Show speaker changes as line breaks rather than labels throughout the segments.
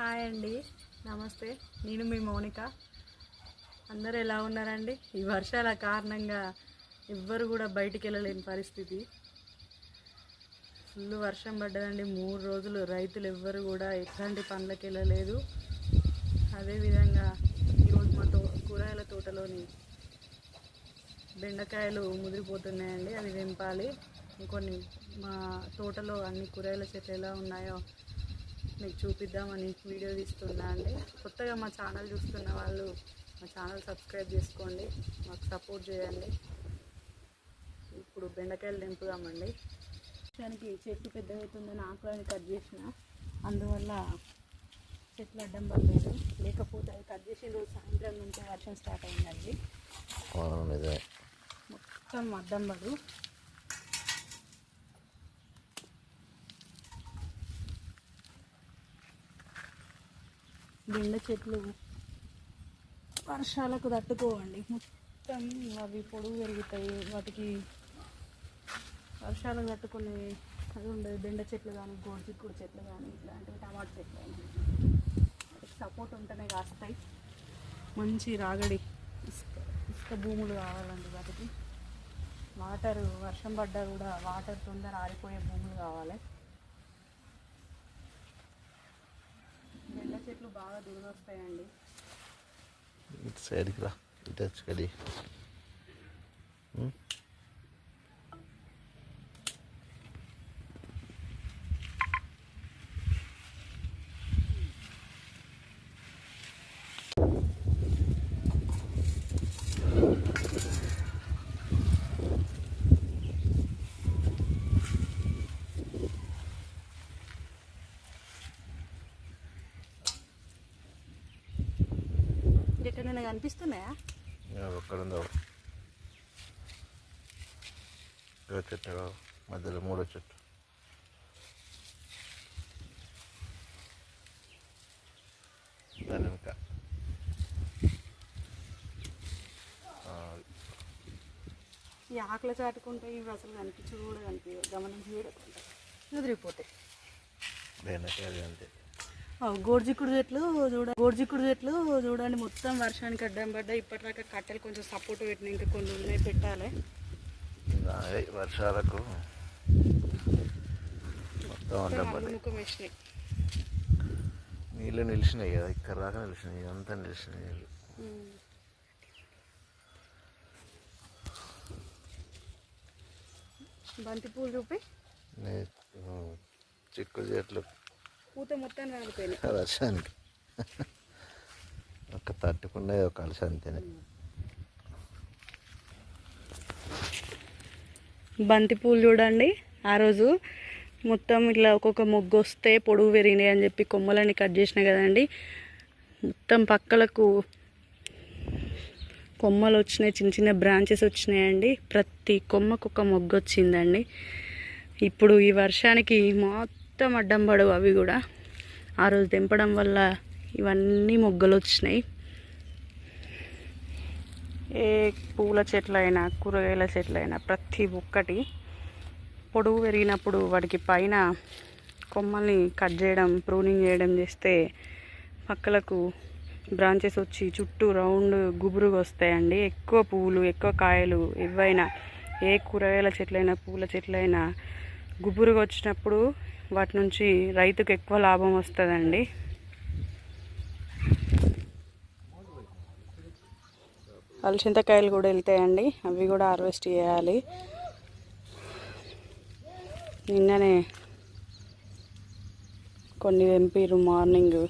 Hi అండి. నమస్తే. నేను మీ మౌనిక. అందరు ఎలా ఉన్నారండి? ఈ వర్షాల కారణంగా ఎవ్వరు కూడా బయటికి వెళ్ళలేని పరిస్థితి. ఫుల్ వర్షం పడ్డదండి. మూడు రోజులు రైతులు ఎవ్వరు కూడా ఎట్లాంటి పనులకు వెళ్ళలేదు. అదేవిధంగా ఈరోజు మా తో కూరగాయల తోటలోని బెండకాయలు ముదిరిపోతున్నాయండి. అవి వెంపాలి ఇంకొన్ని మా తోటలో అన్ని కూరగాయల చెట్లు ఎలా ఉన్నాయో మీకు చూపిద్దామని వీడియో తీస్తున్నా అండి. కొత్తగా మా ఛానల్ చూస్తున్న వాళ్ళు మా ఛానల్ సబ్స్క్రైబ్ చేసుకోండి. మాకు సపోర్ట్ చేయండి. ఇప్పుడు బెండకాయలు దింపుదామండి. దానికి చెట్టు పెద్దగా అవుతుందని ఆకులని కట్ చేసిన. అందువల్ల చెట్లు అడ్డం పడలేదు. లేకపోతే అది కట్ చేసిన రోజు సాయంత్రం నుంచి వర్షం స్టార్ట్ అయిందండి. మొత్తం అడ్డం పడు. బెండ చెట్లు వర్షాలకు తట్టుకోవండి. మొత్తం అవి పొడుగు పెరుగుతాయి. వాటికి వర్షాలకు తట్టుకునే అది ఉండదు. బెండ చెట్లు కానీ గోడిచిక్కుడు చెట్లు కానీ ఇట్లాంటివి టమాటా చెట్లు వాటికి సపోర్ట్ ఉంటేనే కాస్తాయి. మంచి రాగడి ఇసుక ఇసుక భూములు కావాలండి వాటికి. వాటర్ వర్షం పడ్డా కూడా వాటర్ తొందర ఆరిపోయే భూములు కావాలి. బెండ చెట్లు బాగా దిగుదొస్తాయండి
ఇటు సైడ్కి రా ఇటు వచ్చి
ఎక్కడైనా కనిపిస్తున్నాయా?
ఒక్కడ ఉందో ఇదో చెట్టు మధ్యలో మూడో చెట్టు. దాని వెనుక.
ఈ ఆకలి చాటుకుంటే ఇవి అసలు కనిపించదు కూడా కనిపి గమనించి కుదిరిపోతాయి
బెండకాయలు అంతే.
గోర్జిక్కుడు చెట్లు చూడ గోర్జిక్కుడు చెట్లు చూడండి. మొత్తం వర్షానికి అడ్డం పడ్డా ఇప్పటిదాకా కట్టెలు కొంచెం సపోర్ట్ పెట్టిన ఇంకా కొన్ని ఉన్నాయి పెట్టాలి.
వర్షాలకు.
ముఖం వేసినాయి.
నీళ్ళు నిలిచినాయి కదా ఇక్కడ దాకా నిలిచినాయి. అంతా నిలిచినాయి నీళ్ళు
బంతి పూలు చూపి
చిక్కుడు చెట్లు
పూత మొత్తం రాలిపోయినాయి
వర్షానికి ఒక తట్టుకునే ఒక అంతేనే
బంతి పూలు చూడండి. ఆ రోజు మొత్తం ఇట్లా ఒక్కొక్క మొగ్గు వస్తే పొడుగు పెరిగినాయి అని చెప్పి కొమ్మలన్నీ కట్ చేసిన కదండి. మొత్తం పక్కలకు కొమ్మలు వచ్చినాయి చిన్న చిన్న బ్రాంచెస్ వచ్చినాయండి. ప్రతి కొమ్మకు ఒక మొగ్గు వచ్చిందండి. ఇప్పుడు ఈ వర్షానికి మొత్తం అడ్డం పడవు అవి కూడా. ఆ రోజు తెంపడం వల్ల ఇవన్నీ మొగ్గలు వచ్చినాయి. ఏ పూల చెట్లైనా కూరగాయల చెట్లైనా ప్రతి ఒక్కటి పొడుగు పెరిగినప్పుడు వాటికి పైన కొమ్మల్ని కట్ చేయడం ప్రూనింగ్ చేయడం చేస్తే పక్కలకు బ్రాంచెస్ వచ్చి చుట్టూ రౌండ్ గుబురుగా వస్తాయండి. ఎక్కువ పువ్వులు ఎక్కువ కాయలు ఏవైనా ఏ కూరగాయల చెట్లైనా పూల చెట్లైనా గుబురుగా వచ్చినప్పుడు వాటి నుంచి రైతుకు ఎక్కువ లాభం వస్తుందండి. అలసింతకాయలు కూడా వెళ్తాయండి. అవి కూడా హార్వెస్ట్ చేయాలి. నిన్ననే కొన్ని వెంపీరు మార్నింగ్.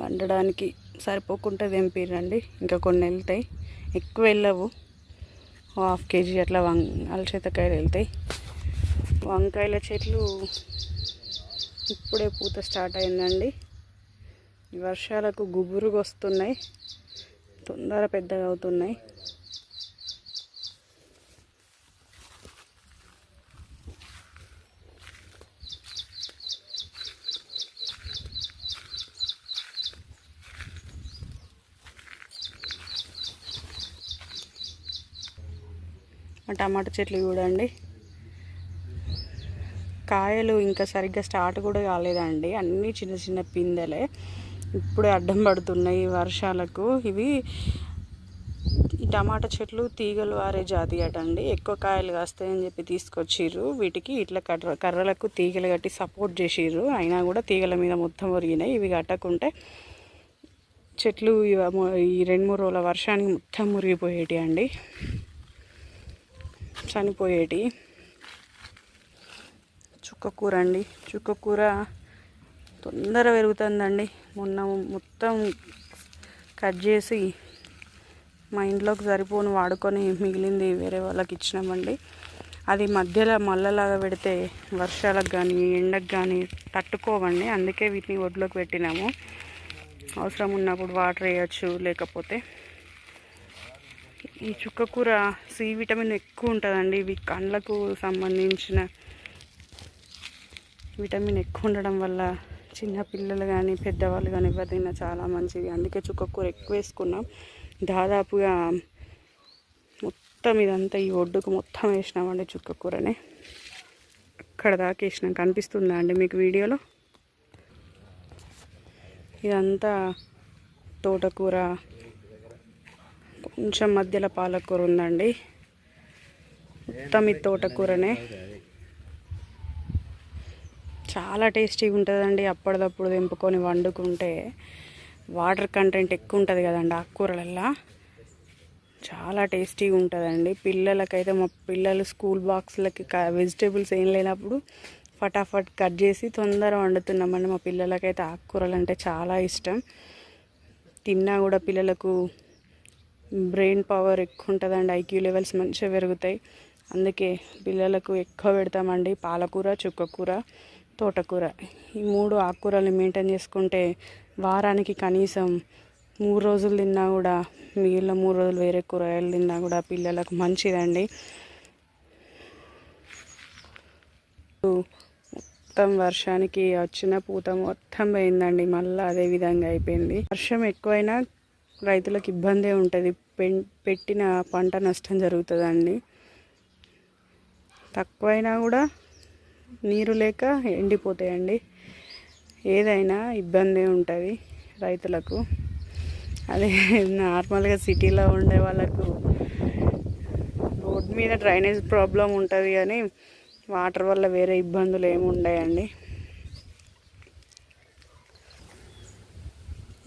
వండడానికి సరిపోకుండా తెంపిరండి ఇంకా కొన్ని వెళ్తాయి. ఎక్కువ వెళ్ళవు. హాఫ్ కేజీ అట్లా వం చేతకాయలు వెళ్తాయి. వంకాయల చెట్లు ఇప్పుడే పూత స్టార్ట్ అయిందండి. వర్షాలకు గుబురుగా వస్తున్నాయి తొందర పెద్దగా అవుతున్నాయి టమాటా చెట్లు చూడండి. కాయలు ఇంకా సరిగ్గా స్టార్ట్ కూడా కాలేదండి. అన్నీ చిన్న చిన్న పిందెలే. ఇప్పుడే అడ్డం పడుతున్నాయి వర్షాలకు. ఇవి ఈ టమాటా చెట్లు తీగలు వారే జాతి అట అండి ఎక్కువ కాయలు కాస్తాయని చెప్పి తీసుకొచ్చిర్రు. వీటికి ఇట్లా కర్ర కర్రలకు తీగలు కట్టి సపోర్ట్ చేసిర్రు. అయినా కూడా తీగల మీద మొత్తం ఒరిగినాయి. ఇవి కట్టకుంటే చెట్లు ఈ రెండు మూడు రోజుల వర్షానికి మొత్తం మురిగిపోయేటి అండి. చనిపోయేటి. చుక్కకూర అండి చుక్కకూర తొందర పెరుగుతుందండి. మొన్న మొత్తం కట్ చేసి మా ఇంట్లోకి సరిపోను వాడుకొని మిగిలింది వేరే వాళ్ళకి ఇచ్చినామండి. అది మధ్యలో మల్లలాగా పెడితే వర్షాలకు కానీ ఎండకు కానీ తట్టుకోవండి. అందుకే వీటిని ఒడ్లోకి పెట్టినాము. అవసరం ఉన్నప్పుడు వాటర్ వేయచ్చు లేకపోతే ఈ చుక్కకూర సి విటమిన్ ఎక్కువ ఉంటుందండి. ఇవి కళ్ళకు సంబంధించిన విటమిన్ ఎక్కువ ఉండడం వల్ల చిన్న పిల్లలు కానీ పెద్దవాళ్ళు కానీ ఎవరిదైనా చాలా మంచిది. అందుకే చుక్కకూర ఎక్కువ వేసుకున్నాం. దాదాపుగా మొత్తం ఇదంతా ఈ ఒడ్డుకు మొత్తం వేసినామండి చుక్కకూరని అక్కడ దాకా వేసినాం. కనిపిస్తుందా అండి మీకు వీడియోలో? ఇదంతా తోటకూర కొంచెం మధ్యలో పాలకూర ఉందండి. మొత్తం ఈ తోటకూరనే. చాలా టేస్టీగా ఉంటుందండి. అప్పటిదప్పుడు తెంపుకొని వండుకుంటే వాటర్ కంటెంట్ ఎక్కువ ఉంటుంది కదండి ఆకుకూరలల్లో చాలా టేస్టీగా ఉంటుందండి. పిల్లలకైతే మా పిల్లలు స్కూల్ బాక్స్లకి వెజిటేబుల్స్ ఏం లేనప్పుడు ఫటాఫట్ కట్ చేసి తొందర వండుతున్నామండి. మా పిల్లలకైతే ఆకుకూరలు అంటే చాలా ఇష్టం. తిన్నా కూడా పిల్లలకు బ్రెయిన్ పవర్ ఎక్కువ ఉంటుందండి ఐక్యూ లెవెల్స్ మంచిగా పెరుగుతాయి. అందుకే పిల్లలకు ఎక్కువ పెడతామండి పాలకూర చుక్కకూర తోటకూర. ఈ మూడు ఆకుకూరలు మెయింటైన్ చేసుకుంటే వారానికి కనీసం మూడు రోజులు తిన్నా కూడా మిగిలిన మూడు రోజులు వేరే కూరగాయలు తిన్నా కూడా పిల్లలకు మంచిదండి. మొత్తం వర్షానికి వచ్చిన పూత మొత్తం పోయిందండి మళ్ళీ అదే విధంగా అయిపోయింది. వర్షం ఎక్కువైనా రైతులకు ఇబ్బందే ఉంటుంది. పెట్టిన పంట నష్టం జరుగుతుందండి. తక్కువైనా కూడా నీరు లేక ఎండిపోతాయండి. ఏదైనా ఇబ్బంది ఉంటుంది రైతులకు. అదే నార్మల్గా సిటీలో ఉండే వాళ్ళకు రోడ్ మీద డ్రైనేజ్ ప్రాబ్లం ఉంటుంది కానీ వాటర్ వల్ల వేరే ఇబ్బందులు ఏమి ఉండయండి.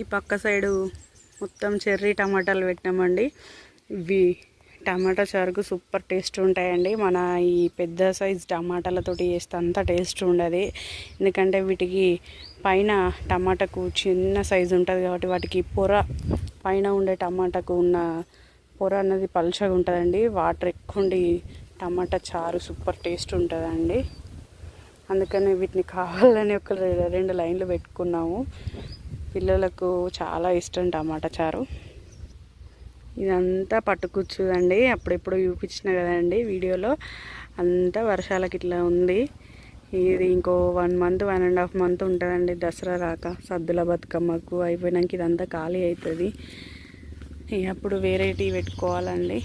ఈ పక్క సైడు మొత్తం చెర్రీ టమాటాలు పెట్టినామండి ఇవి టమాటా చారుకు సూపర్ టేస్ట్ ఉంటాయండి. మన ఈ పెద్ద సైజ్ టమాటాలతోటి చేస్తే అంత టేస్ట్ ఉండదు. ఎందుకంటే వీటికి పైన టమాటాకు చిన్న సైజు ఉంటుంది కాబట్టి వాటికి పొర పైన ఉండే టమాటాకు ఉన్న పొర అన్నది పలుచగా ఉంటుందండి. వాటర్ ఎక్కువ ఉండి టమాటా చారు సూపర్ టేస్ట్ ఉంటుందండి. అందుకని వీటిని కావాలని ఒక రె- రెండు లైన్లు పెట్టుకున్నాము. పిల్లలకు చాలా ఇష్టం టమాటా చారు. ఇదంతా పట్టుకూర్చుదండి అప్పుడెప్పుడు చూపించిన కదండి వీడియోలో. అంతా వర్షాలకి ఇట్లా ఉంది. ఇది ఇంకో one month one and half month ఉంటుందండి దసరా రాక సద్దుల బతుకమ్మకు అయిపోయినాక ఇదంతా ఖాళీ అవుతుంది అప్పుడు వేరేటి పెట్టుకోవాలండి.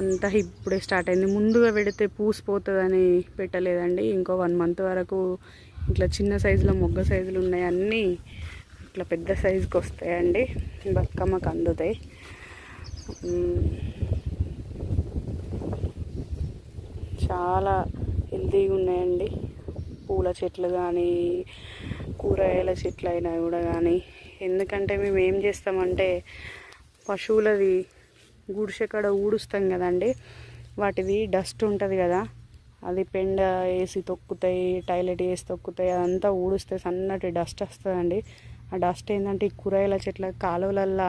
అంతా ఇప్పుడే స్టార్ట్ అయింది. ముందుగా పెడితే పూసిపోతుందని పెట్టలేదండి. ఇంకో వన్ మంత్ వరకు ఇట్లా చిన్న సైజులో మొగ్గ సైజులు ఉన్నాయి అన్నీ ఇట్లా పెద్ద సైజుకి వస్తాయండి. బతుకమ్మకు అందుతాయి. చాలా హెల్తీగా ఉన్నాయండి. పూల చెట్లు కానీ కూరగాయల చెట్లు అయినా కూడా కానీ. ఎందుకంటే మేము ఏం చేస్తామంటే పశువులది గుడిసె కాడ ఊడుస్తాం కదండి. వాటిది డస్ట్ ఉంటుంది కదా. అది పెండ వేసి తొక్కుతాయి టాయిలెట్ వేసి తొక్కుతాయి అదంతా ఊడిస్తే సన్నటి డస్ట్ వస్తుందండి. ఆ డస్ట్ ఏంటంటే ఈ కూరగాయల చెట్ల కాలువలల్లో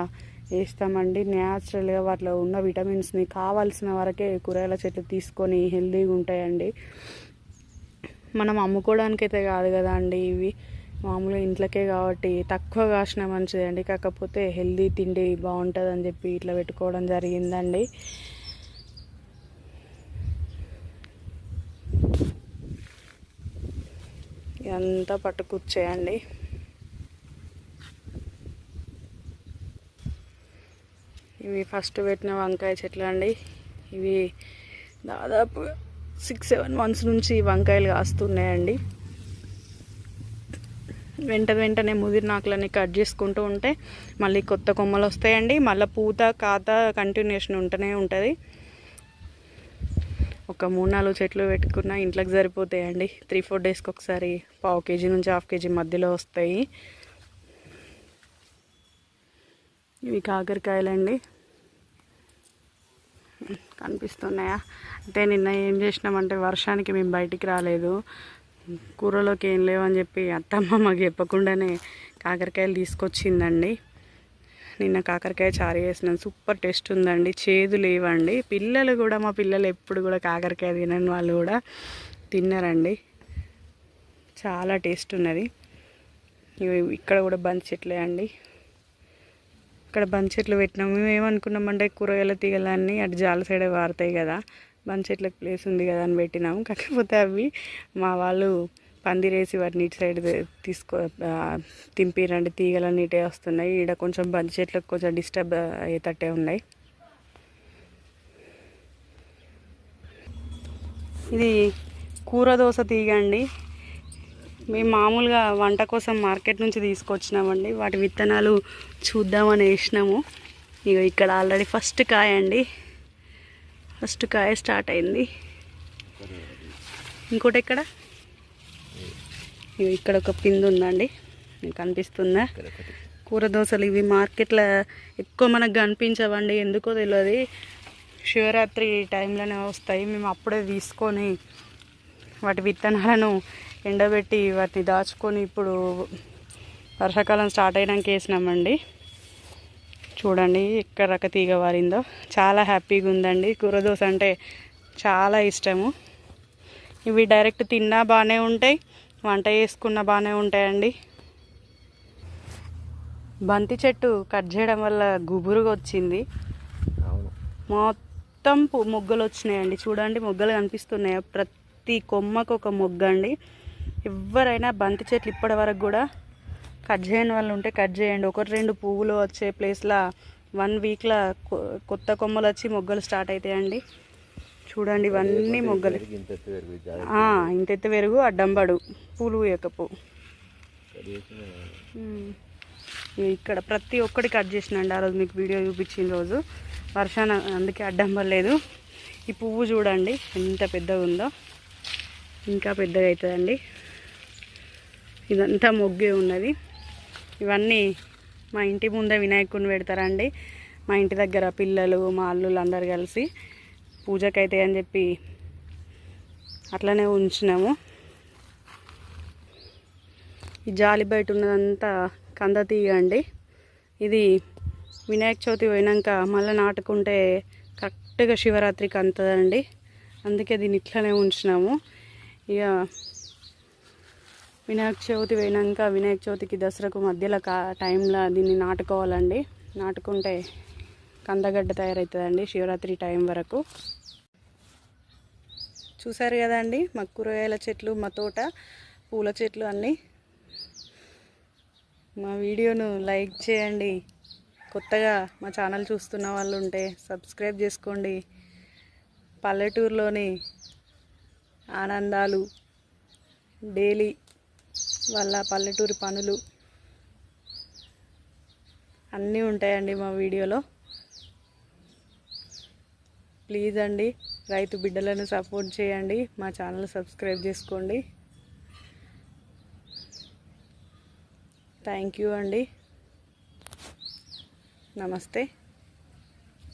వేస్తామండి. న్యాచురల్గా వాటిలో ఉన్న విటమిన్స్ని కావాల్సిన వరకే కూరగాయల చెట్లు తీసుకొని హెల్తీగా ఉంటాయండి. మనం అమ్ముకోవడానికైతే కాదు కదా అండి ఇవి. మామూలుగా ఇంట్లోకే కాబట్టి తక్కువ కాసిన మంచిదండి. కాకపోతే హెల్దీ తిండి బాగుంటుంది అని చెప్పి ఇట్లా పెట్టుకోవడం జరిగిందండి. ఇదంతా పట్టుకుచ్చేయండి. ఇవి ఫస్ట్ పెట్టిన వంకాయ చెట్లు అండి. ఇవి దాదాపు సిక్స్ సెవెన్ మంత్స్ నుంచి వంకాయలు కాస్తున్నాయండి. వెంట వెంటనే ముదిరి కట్ చేసుకుంటూ ఉంటే మళ్ళీ కొత్త కొమ్మలు వస్తాయండి. మళ్ళీ పూత కాత కంటిన్యూషన్ ఉంటూనే ఉంటుంది. ఒక మూడు నాలుగు చెట్లు పెట్టుకున్న ఇంట్లోకి సరిపోతాయండి. త్రీ ఫోర్ డేస్కి ఒకసారి పావు కేజీ నుంచి హాఫ్ కేజీ మధ్యలో వస్తాయి. ఇవి కాకరకాయలండి. కనిపిస్తున్నాయా? అంటే నిన్న ఏం చేసినామంటే వర్షానికి మేము బయటికి రాలేదు. కూరలోకి ఏం లేవని చెప్పి అత్తమ్మ మాకు చెప్పకుండానే కాకరకాయలు తీసుకొచ్చిందండి. నిన్న కాకరకాయ చారు చేసినాను. సూపర్ టేస్ట్ ఉందండి. చేదు లేవండి. పిల్లలు కూడా మా పిల్లలు ఎప్పుడు కూడా కాకరకాయ తినని వాళ్ళు కూడా తిన్నారండి. చాలా టేస్ట్ ఉన్నది. ఇక్కడ కూడా బంతి చెట్లే అండి. ఇక్కడ బంతి చెట్లు పెట్టినాం మేము ఏమనుకున్నామంటే కూరగాయల తీగలన్నీ అటు జాల సైడే వారుతాయి కదా. బంతి చెట్లకు ప్లేస్ ఉంది కదా అని పెట్టినాము. కాకపోతే అవి మా వాళ్ళు పందిరేసి వాటిని ఇటు సైడ్ తీసుకో తింపిరండి. తీగలన్నీ ఇటే వస్తున్నాయి. ఈడ కొంచెం బంతి చెట్లకు కొంచెం డిస్టర్బ్ అయ్యేటట్టే ఉన్నాయి. ఇది కూర దోశ తీగ అండి. మేము మామూలుగా వంట కోసం మార్కెట్ నుంచి తీసుకొచ్చినామండి. వాటి విత్తనాలు చూద్దామని వేసినాము. ఇక ఇక్కడ ఆల్రెడీ ఫస్ట్ కాయ అండి. ఫస్ట్ కాయ స్టార్ట్ అయింది. ఇంకోటి ఎక్కడ? ఇక్కడ ఒక పిండి ఉందండి. మీకు కనిపిస్తుందా? కూర దోశలు ఇవి మార్కెట్లో ఎక్కువ మనకు కనిపించవండి. ఎందుకో తెలియదు. శివరాత్రి టైంలోనే వస్తాయి. మేము అప్పుడే తీసుకొని వాటి విత్తనాలను ఎండబెట్టి వాటిని దాచుకొని ఇప్పుడు వర్షాకాలం స్టార్ట్ అయినాక వేసినామండి. చూడండి ఎక్కడ రక తీగ వారిందో. చాలా హ్యాపీగా ఉందండి. కూర దోశ అంటే చాలా ఇష్టము. ఇవి డైరెక్ట్ తిన్నా బాగానే ఉంటాయి. వంట చేసుకున్న బాగానే ఉంటాయండి. బంతి చెట్టు కట్ చేయడం వల్ల గుబురుగా వచ్చింది. మొత్తం పు- మొగ్గలు వచ్చినాయండి. చూడండి మొగ్గలు కనిపిస్తున్నాయి? ప్రతి కొమ్మకు ఒక మొగ్గ అండి. ఎవరైనా బంతి చెట్లు ఇప్పటి వరకు కూడా కట్ చేయని వాళ్ళు ఉంటే కట్ చేయండి. ఒకటి రెండు పువ్వులు వచ్చే ప్లేస్లో వన్ వీక్లో కొత్త కొమ్మలు వచ్చి మొగ్గలు స్టార్ట్ అవుతాయండి. చూడండి ఇవన్నీ మొగ్గలు.
పెరిగి ఇంత ఎత్తు పెరిగి
పెరుగు. అడ్డంబడు పూలు
చేసిన
ఇక్కడ ప్రతి ఒక్కటి కట్ చేసినండి ఆ రోజు మీకు వీడియో చూపించిన రోజు. వర్షాన అందుకే అడ్డం పడలేదు. ఈ పువ్వు చూడండి ఎంత పెద్దగా ఉందో. ఇంకా పెద్దగా అవుతుందండి ఇదంతా మొగ్గే ఉన్నది. ఇవన్నీ మా ఇంటి ముందే వినాయకుడిని పెడతారండి. మా ఇంటి దగ్గర పిల్లలు మా అల్లుళ్ళు అందరు కలిసి పూజకైతే అని చెప్పి అట్లనే ఉంచినాము. ఈ జాలి బయట ఉన్నదంతా కంద తీయండి. ఇది వినాయక చవితి పోయినాక మళ్ళీ నాటుకుంటే కరెక్ట్గా శివరాత్రికి అంతదండి. అందుకే దీన్ని ఇట్లనే ఉంచినాము. ఇక వినాయక చవితి పోయినాక వినాయక చవితికి దసరాకు మధ్యలో కా టైంలో దీన్ని నాటుకోవాలండి. నాటుకుంటే కందగడ్డ తయారవుతుందండి శివరాత్రి టైం వరకు. చూసారు కదండి మా కూరగాయల చెట్లు మా తోట పూల చెట్లు అన్నీ. మా వీడియోను లైక్ చేయండి. కొత్తగా మా ఛానల్ చూస్తున్న వాళ్ళు ఉంటే సబ్స్క్రైబ్ చేసుకోండి. పల్లెటూరులోని ఆనందాలు డైలీ వాళ్ళ పల్లెటూరి పనులు అన్నీ ఉంటాయండి మా వీడియోలో. ప్లీజ్ అండి రైతు బిడ్డలను సపోర్ట్ చేయండి. మా ఛానల్ సబ్స్క్రైబ్ చేసుకోండి. థ్యాంక్ యూ అండి. నమస్తే.